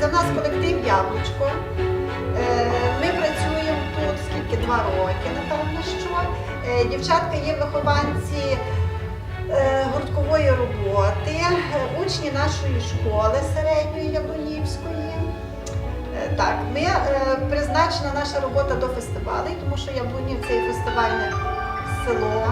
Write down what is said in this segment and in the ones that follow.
Це в нас колектив Яблучко. Е, Ми працюємо тут скільки два роки, напевно, що. Е, Дівчатка є вихованці е, гурткової роботи, учні нашої школи середньої Яблунівської. Так, ми призначена наша робота до фестивалей, тому що Яблунів це фестивальне село.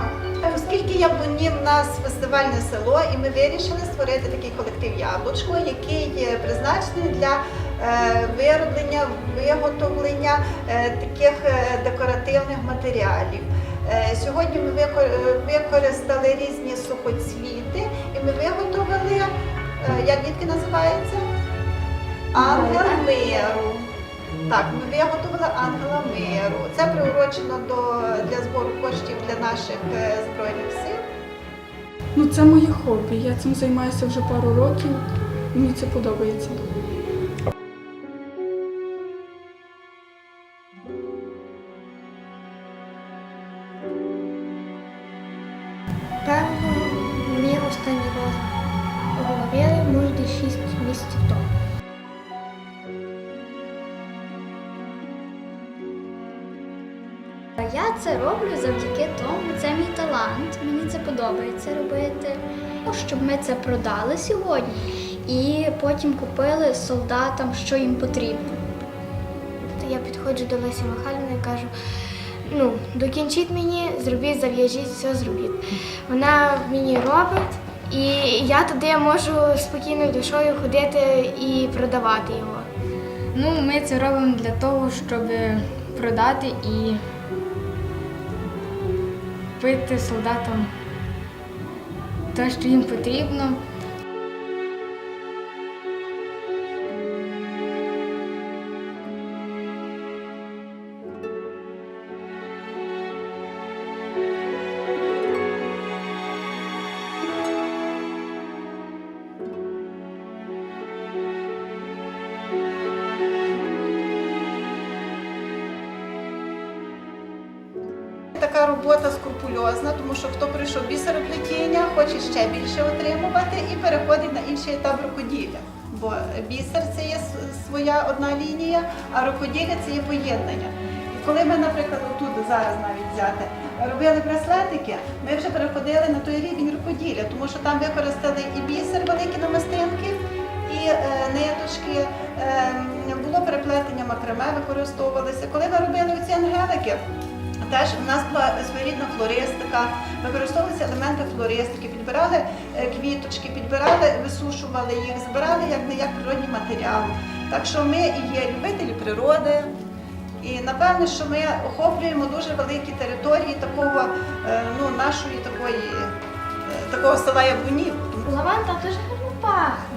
Оскільки Яблунів в нас фестивальне село, і ми вирішили створити такий колектив Яблучко, який є призначений для е, вироблення, виготовлення е, таких е, декоративних матеріалів. Сьогодні ми використали різні сухоцвіти і ми виготовили, як дітки називається? Ангел миру. Так, ми виготовили ангела миру. Це приурочено до для збору коштів для наших е, збройних сил. Ну, це моє хобі. Я цим займаюся вже пару років. Мені це подобається. Певно, мій останній раз ловили, може, десь 6 місяців тому. Я це роблю завдяки тому, це мій талант. Мені це подобається робити. Ну, Щоб ми це продали сьогодні і потім купили солдатам, що їм потрібно. То я підходжу до Лесі Михайлівни і кажу: ну, докінчіть мені, зробіть, зав'яжіть, все зробіть. Вона мені робить, і я туди можу спокійною душою ходити і продавати його. Ну, ми це робимо для того, щоб продати і купити солдатам те, що їм потрібно. Така робота скрупульозна, тому що хто прийшов бісероплетіння, хоче ще більше отримувати і переходить на інший етап рукоділля. Бо бісер це є своя одна лінія, а рукоділля це є поєднання. І коли ми, наприклад, отут зараз навіть взяти, робили браслетики, ми вже переходили на той рівень рукоділля, тому що там використали і бісер, великі намистинки, і е, ниточки, е, було переплетення макраме, використовувалися. Коли ми робили ці ангелики, Теж у нас була своєрідна флористика, використовувалися елементи флористики, підбирали е, квіточки, підбирали, висушували їх, збирали як не як природній матеріал. Так що ми є любителі природи, і напевне, що ми охоплюємо дуже великі території такого, е, ну, нашої такої, е, такого села Яблунів. Лаванда дуже гарно пахне.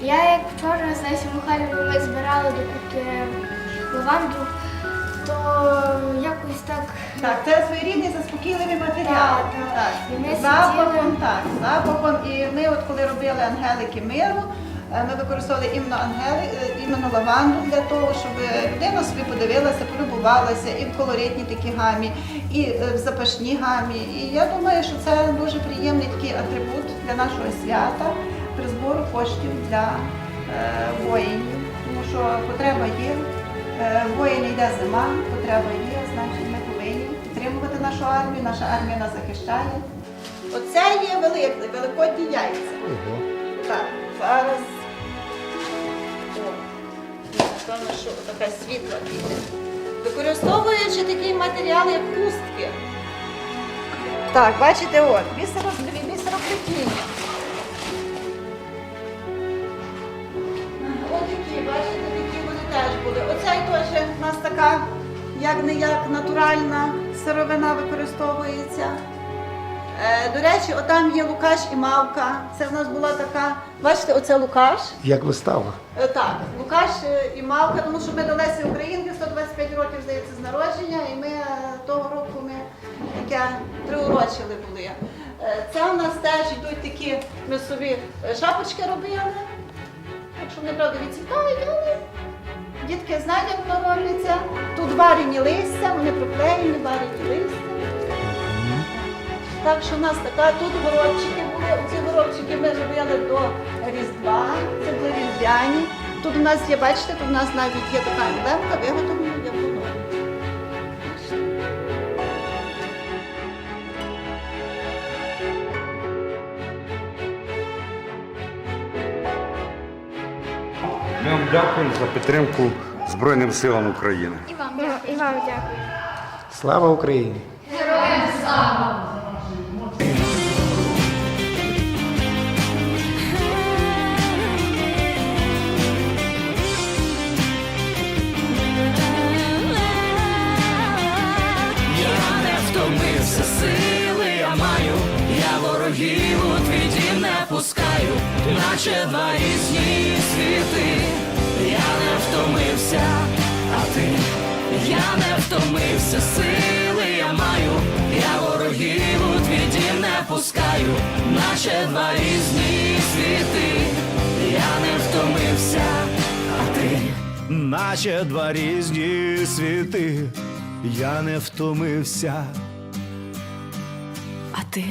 Я як вчора з Лесі Михайлівною ми збирали докупи лаванду, то якось так Так, це своєрідний заспокійливий матеріал. Так, так. І ми Запахом, сиділи. так, запахом. І ми, от коли робили ангелики миру, е, ми використовували іменно ангели, е, іменно лаванду для того, щоб людина собі подивилася, полюбувалася і в колоритній такій гамі, і е, в запашній гамі. І я думаю, що це дуже приємний такий атрибут для нашого свята при збору коштів для е, воїнів. Тому що потреба є. Е, Воїн йде зима, потреба є, значить підтримувати нашу армію, наша армія нас захищає. Оце є велике, великодні яйця. Так, зараз. Напевно, що така світла піде. Використовуючи такий матеріал, як хустки. Так, бачите, от, бісеро, бісероплетіння. Ось такі, бачите, такі вони теж були. Оцей теж у нас така, як не як натуральна сировина використовується. Е, до речі, отам є Лукаш і Мавка. Це в нас була така. Бачите, оце Лукаш. Як вистава? Е, Так, Лукаш е, і Мавка, тому що ми до Лесі Українки 125 років, здається, з народження, і ми того року ми таке приурочили були. Це у нас теж йдуть такі, ми собі шапочки робили. Якщо вони правда відцвітають, але дітки знають, як воно робиться. Тут варені листя, вони проклеєні, варені листя. Так що в нас така, тут горобчики були, оці горобчики ми робили до Різдва, це були різдвяні Тут у нас є, бачите, тут у нас навіть є така емблемка, виготовлена Ми вам дякуємо за підтримку Збройним силам України. І вам дякую. Слава Україні! Я не втомився, сили я маю, я ворогів у твій дім пускаю, наче два різні світи, я не втомився, а ти, я не втомився, сили я маю, я ворогів у твій дім не пускаю, наче два різні світи, я не втомився, а ти. наче два різні світи, я не втомився. А ти